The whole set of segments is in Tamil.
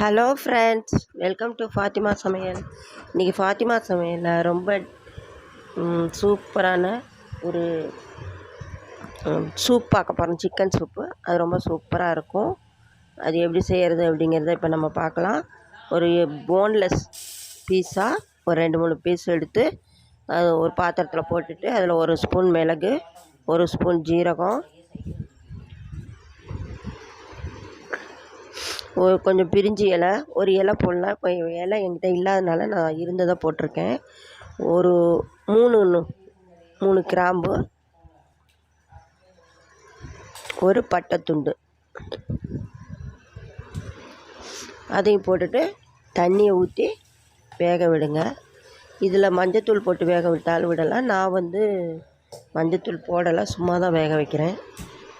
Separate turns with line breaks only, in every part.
Hello friends welcome to Fathima சமையல் இன்றைக்கி ஃபாத்திமா சமையலில் ரொம்ப சூப்பரான ஒரு சூப் பார்க்க போகிறோம் சிக்கன் சூப்பு அது ரொம்ப சூப்பராக இருக்கும். அது எப்படி செய்கிறது அப்படிங்கிறத இப்போ நம்ம பார்க்கலாம். ஒரு போன்லெஸ் பீஸாக ஒரு ரெண்டு மூணு பீஸ் எடுத்து அது ஒரு பாத்திரத்தில் போட்டுட்டு அதில் ஒரு ஸ்பூன் மிளகு ஒரு ஸ்பூன் ஜீரகம் ஒரு கொஞ்சம் பிரிஞ்சு இலை ஒரு இலை போடலாம் இப்போ இலை என்கிட்ட இல்லாதனால நான் இருந்ததை போட்டிருக்கேன். ஒரு மூணு மூணு கிராம்பு ஒரு பட்டைத்துண்டு அதையும் போட்டுட்டு தண்ணியை ஊற்றி வேக விடுங்க. இதில் மஞ்சத்தூள் போட்டு வேக விட்டாலும் விடலாம். நான் வந்து மஞ்சத்தூள் போடலை சும்மா தான் வேக வைக்கிறேன்.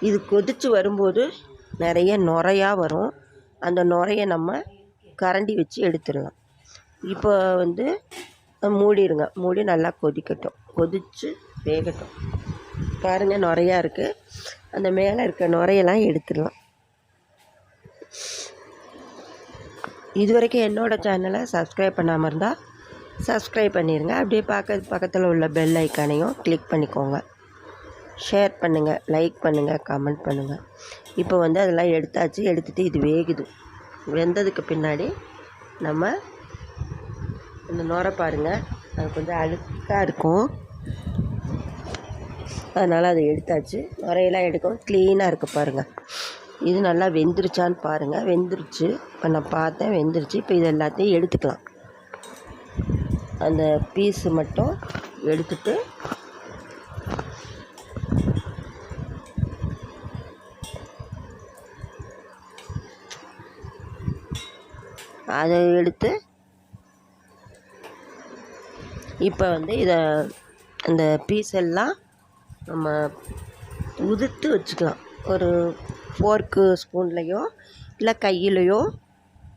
இது கொதித்து வரும்போது நிறைய நுரையாக வரும். அந்த நுரைய நம்ம கரண்டி வச்சு எடுத்துடலாம். இப்போ வந்து மூடிடுங்க. மூடி நல்லா கொதிக்கட்டும். கொதித்து வேகட்டும். பாருங்கள் நுரையா இருக்குது அந்த மேலே இருக்க நுரையெல்லாம் எடுத்துடலாம். இது வரைக்கும் என்னோடய சேனலை சப்ஸ்கிரைப் பண்ணாமல் இருந்தால் சப்ஸ்கிரைப் பண்ணிடுங்க அப்படியே பார்க்க பக்கத்தில் உள்ள பெல் ஐக்கானையும் கிளிக் பண்ணிக்கோங்க. ஷேர் பண்ணுங்கள் லைக் பண்ணுங்கள் கமெண்ட் பண்ணுங்கள் இப்போ வந்து அதெல்லாம் எடுத்தாச்சு எடுத்துகிட்டு இது வேகுது. வெந்ததுக்கு பின்னாடி நம்ம இந்த நுரை பாருங்கள் அது கொஞ்சம் அழுக்காக இருக்கும். அதனால் அதை எடுத்தாச்சு. நுரையெல்லாம் எடுக்கும் க்ளீனாக இருக்குது பாருங்கள் இது நல்லா வெந்துருச்சான்னு பாருங்கள் வெந்துருச்சு. இப்போ நான் பார்த்தேன் வெந்துருச்சு. இப்போ இது எல்லாத்தையும் எடுத்துக்கலாம். அந்த பீஸு மட்டும் எடுத்துட்டு அதை எடுத்து இப்போ வந்து இதை அந்த பீஸ் எல்லாம் நம்ம உதுத்து வச்சுக்கலாம். ஒரு ஃபோர்க்கு ஸ்பூன்லேயோ இல்லை கையிலையோ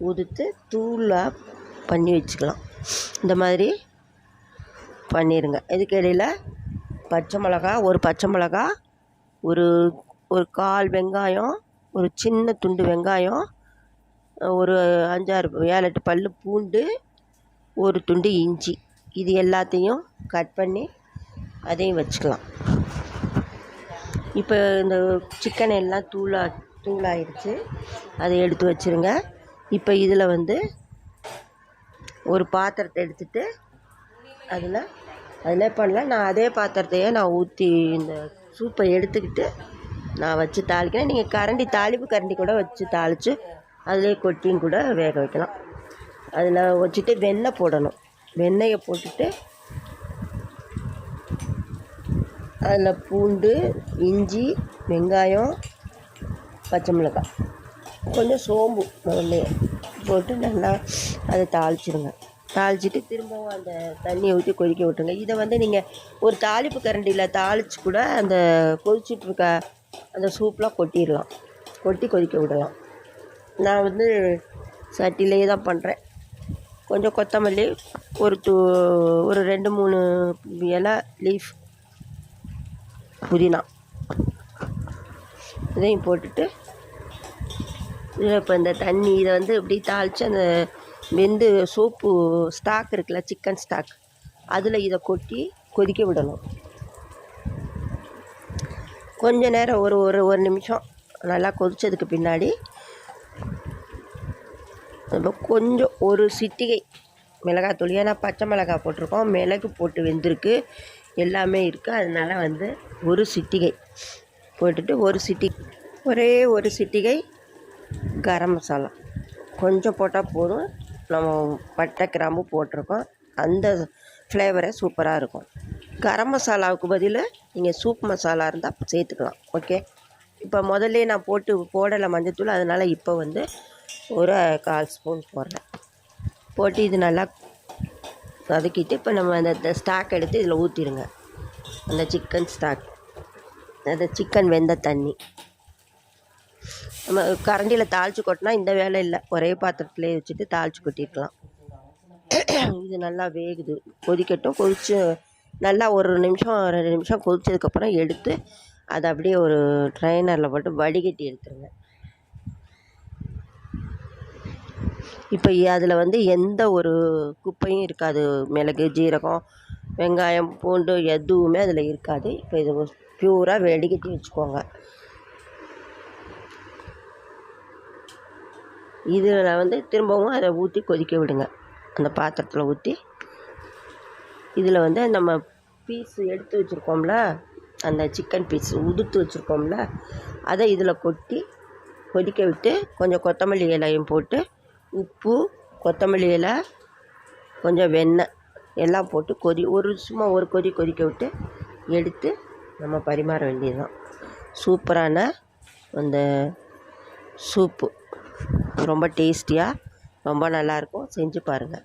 உதுத்து தூளாக பண்ணி வச்சுக்கலாம். இந்த மாதிரி பண்ணிடுங்க இதுக்கு இடையில் பச்சை மிளகா ஒரு பச்சை மிளகா ஒரு ஒரு கால் வெங்காயம் ஒரு சின்ன துண்டு வெங்காயம் ஒரு அஞ்சாறு ஏழு எட்டு பல் பூண்டு ஒரு துண்டு இஞ்சி. இது எல்லாத்தையும் கட் பண்ணி அதையும் வச்சுக்கலாம். இப்போ இந்த சிக்கன் எல்லாம் தூளா தூளாயிடுச்சு அதை எடுத்து வச்சுருங்க. இப்போ இதில் வந்து ஒரு பாத்திரத்தை எடுத்துகிட்டு அதில் அதில் பண்ணலாம். நான் அதே பாத்திரத்தையே நான் ஊற்றி இந்த சூப்பை எடுத்துக்கிட்டு நான் வச்சு தாளிக்கிறேன். நீங்கள் கரண்டி தாளிப்பு கரண்டி கூட வச்சு தாளித்து அதிலே கொட்டியும் கூட வேக வைக்கலாம். அதில் வச்சுட்டு வெண்ணெய் போடணும். வெண்ணெயை போட்டுட்டு அதில் பூண்டு இஞ்சி வெங்காயம் பச்சை மிளகாய் கொஞ்சம் சோம்பு முதல்ல போட்டு நல்லா அதை தாளிச்சிடுங்க தாளிச்சிட்டு திரும்பவும் அந்த தண்ணியை ஊற்றி கொதிக்க விட்டுருங்க. இதை வந்து நீங்கள் ஒரு தாளிப்பு கரண்டியில் தாளித்து கூட அந்த கொதிச்சிட்டு இருக்க அந்த சூப்லாம் கொட்டிடலாம் கொட்டி கொதிக்க விடலாம். நான் வந்து சட்டிலேயே தான் பண்ணுறேன். கொஞ்சம் கொத்தமல்லி ஒரு டூ ஒரு ரெண்டு மூணு இலை லீஃப் புதினா. இதையும் போட்டுட்டு இதில் இப்போ இந்த தண்ணி இதை வந்து இப்படி தாளித்து அந்த வெந்து சோப்பு ஸ்டாக் இருக்குல்ல சிக்கன் ஸ்டாக் அதில் இதை கொட்டி கொதிக்க விடணும். கொஞ்ச நேரம் ஒரு ஒரு ஒரு நிமிஷம் நல்லா கொதித்ததுக்கு பின்னாடி நம்ம கொஞ்சம் ஒரு சிட்டிகை. மிளகாத்தூள் ஏன்னா பச்சை மிளகாய் போட்டிருக்கோம். மிளகு போட்டு வெந்திருக்கு. எல்லாமே இருக்குது அதனால வந்து ஒரு சிட்டிகை. போட்டுட்டு ஒரு சிட்டி ஒரே ஒரு சிட்டிகை கரம் மசாலா. கொஞ்சம் போட்டால் போதும். நம்ம பட்டை கிராம்பு போட்டிருக்கோம். அந்த ஃப்ளேவரே சூப்பராக இருக்கும். கரம் மசாலாவுக்கு பதில் நீங்கள் சூப் மசாலா இருந்தால் சேர்த்துக்கலாம். ஓகே இப்போ முதல்ல நான் போட்டு போடலை மஞ்சத்தூள். அதனால் இப்போ வந்து ஒரு கால் ஸ்பூன் போடுறேன். போட்டு இது நல்லா வதக்கிட்டு இப்போ நம்ம அந்த ஸ்டாக் எடுத்து இதில் ஊற்றிடுங்க அந்த சிக்கன் ஸ்டாக் அந்த சிக்கன் வெந்த தண்ணி. நம்ம கரண்டியில் தாளித்து கொட்டினா இந்த வேலை இல்லை. ஒரே பாத்திரத்துலேயே வச்சுட்டு தாளித்து கொட்டிருக்கலாம். இது நல்லா வேகுது. கொதிக்கட்டும். கொதித்து நல்லா ஒரு நிமிஷம் ரெண்டு நிமிஷம் கொதிச்சதுக்கப்புறம் எடுத்து அதை அப்படியே ஒரு ட்ரைனரில் போட்டு வடிகட்டி எடுத்துருங்க. இப்போ அதில் வந்து எந்த ஒரு குப்பையும் இருக்காது. மிளகு ஜீரகம் வெங்காயம் பூண்டு எதுவுமே அதில் இருக்காது. இப்போ இது பியூராக வெடிக்கட்டி வச்சுக்கோங்க. இதில் வந்து திரும்பவும் அதை ஊற்றி கொதிக்க விடுங்க. அந்த பாத்திரத்தில் ஊற்றி இதில் வந்து நம்ம பீஸ் எடுத்து வச்சுருக்கோம்ல அந்த சிக்கன் பீஸ் உதுத்து வச்சுருக்கோம்ல அதை இதில் கொட்டி கொதிக்க விட்டு கொஞ்சம் கொத்தமல்லி இலையும் போட்டு உப்பு கொத்தமல்லி இலை கொஞ்சம் வெண்ணெய் எல்லாம் போட்டு கொதி ஒரு சும்மா ஒரு கொதி கொதிக்க விட்டு எடுத்து நம்ம பரிமாற வேண்டியது தான் சூப்பரான அந்த சூப்பு. ரொம்ப டேஸ்டியாக ரொம்ப நல்லாயிருக்கும் செஞ்சு பாருங்கள்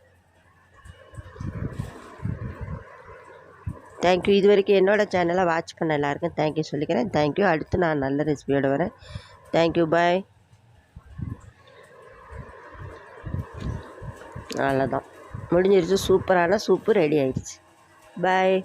தேங்க்யூ இது வரைக்கும் என்னோடய சேனலை வாட்ச் பண்ண எல்லாருக்கும் தேங்க்யூ சொல்லிக்கிறேன். தேங்க்யூ அடுத்து நான் நல்ல ரெசிபியோடு வரேன். தேங்க்யூ பாய் அவ்வளோதான் முடிஞ்சிருச்சு. சூப்பரான சூப்பு ரெடி ஆயிடுச்சு. பாய்